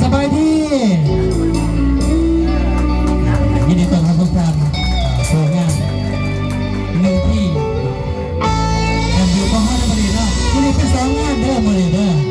สบายดียินดีต้อนรับทุกท่านโชวงานหนึ่งที่แอมบิวป้องนักเรีเนาะวันนี้เป็นสองงานเด้อมาเลเด้อ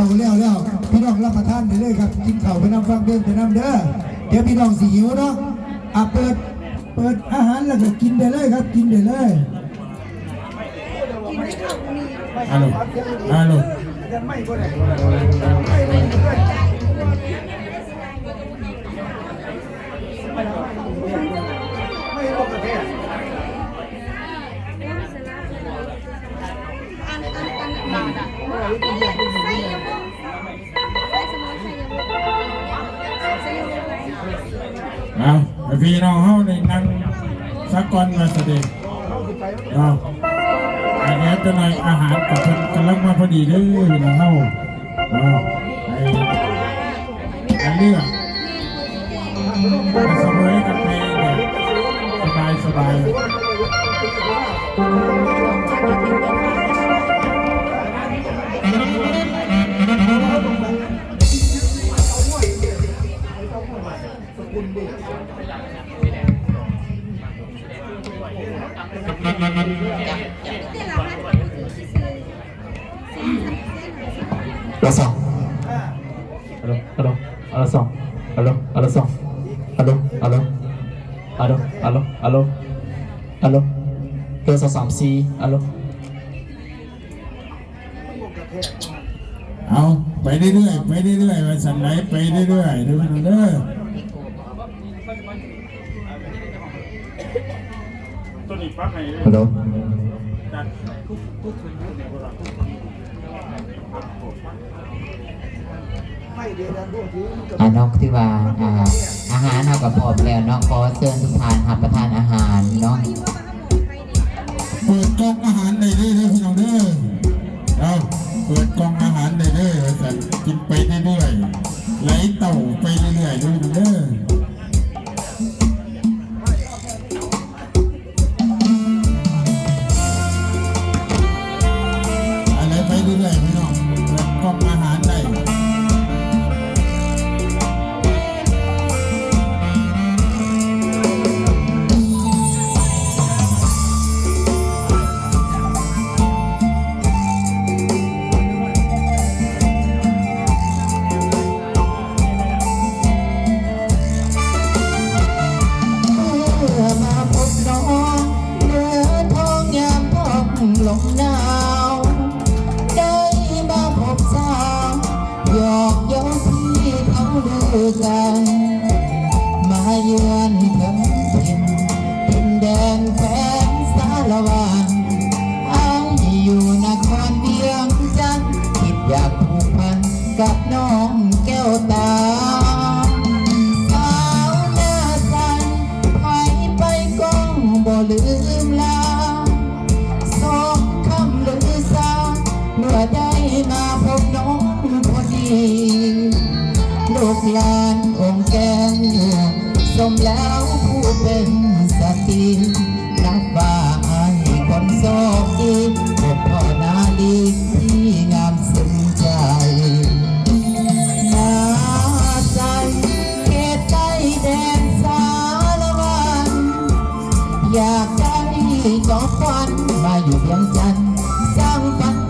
เขาแล้วแล้วพี่น้องรับประทานไปเลยครับกินข้าวไปน้ำฟังเดิมไปน้ำเด้อเดี๋ยวพี่น้องสิหิวเนาะอะเปิดเปิดอาหารแล้วก็กินไปเลยครับ กินไปเลยฮัลโหลฮัลโหล เอาพี่น้องเฮาในนั่งสักก่อนมาเสด็จเอาอันนี้จะหน่อยอาหารกับเพิ่นกำลังมาพอดีเด้อพี่น้องเฮาเอาไอ้ไอ้เลือกมาเสมอกับเพลงสบายสบาย Alo song. Alo, alo, alo song. Alo, alo song. Alo, alo. Alo, alo, alo. Alo. เบอร์สองสามสี่อโลเอาไปเรื่อยๆไปเรื่อยๆมาสั่นไหนไปเรื่อยๆเด้อพี่น้องเด้อฮัลโหล อ่าน้องที่ว่าอ่าอาหารเรากับพร้อมแล้วเนาะขอเชิญทุกท่านรับประทานอาหารเนาะเปิดกล่องอาหารได้เลยเด้อพี่น้องเด้อเอาเปิดกล่องอาหารได้เลยว่าสั่กินไปเรื่อยๆไหลเต่าไปเรื่อยๆด้อพี่น้องเด้ออะไรไปเรื่อยๆพี่น้อง นแดนแฟนสารวันอายอยู่นครเวียงจันทร์คิดอยากผูกพันกับน้องแก้วตา สาวหน้าใสไปไปก็บ่ลืมลาสองคำลือสาเมื่อได้มาพบน้องพอดีลูกหลานองแก้วสมแล้วผู้เป็นสตรี ดีพบพ่อนาลีที่งามสงใจนาใจเขตใต้แดนสารวันอยากได้ดอควันมาอยู่เพียงจันทร์สร้างฝัน